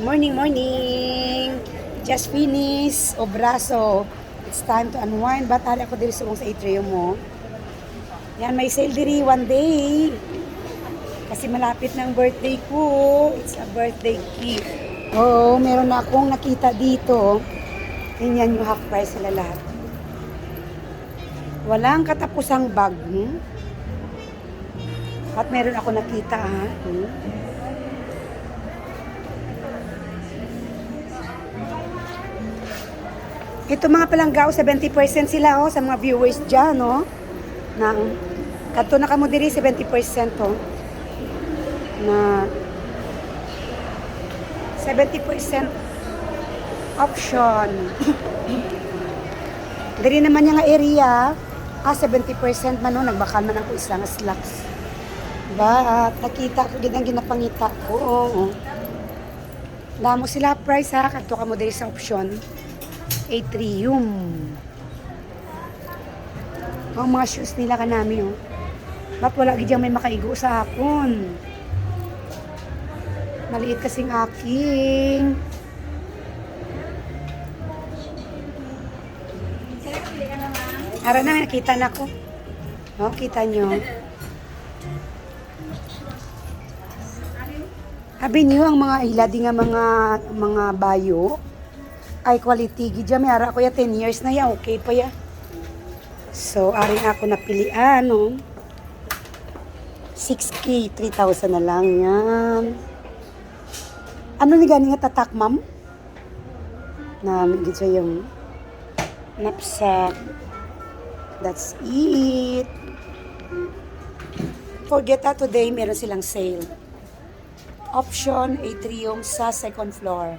Morning, morning! Just finish, obraso. It's time to unwind. Batari ako diri sa atrium mo. Yan, may sale diri one day. Kasi malapit ng birthday ko. It's a birthday gift. Oo, meron na akong nakita dito. Tingnan yung half price sila lahat. Walang katapusang bag. Hmm? At meron ako nakita ha. Hmm? Ito mga palanggao, 70% sila oh, sa mga viewers dyan, no? Nang, kato na kamo diri 70% oh. Na 70% option. diri naman yung area, ah, 70% man no, nagbakal man ako isang slacks. Ba, nakita ko gid ang ginapangita ko. Oo. Damo sila price ha, kadto ka mo diri sa option. Atrium. Ang mga shoes nila kanami oh. Ba't wala gid may makaigo sa akon? Maliit kasing aking. Ara na, nakita na ko. Oh, kita nyo. Sabi niyo ang mga iladi nga mga mga bayo ay quality gid may ara ko ya 10 years na ya okay pa ya. So ari ako napilian no. 6k 3,000 na lang yan. Ano ni gani nga tatak ma'am? Na gid sa yung knapsack. That's it. Forget that today meron silang sale option atrium sa second floor.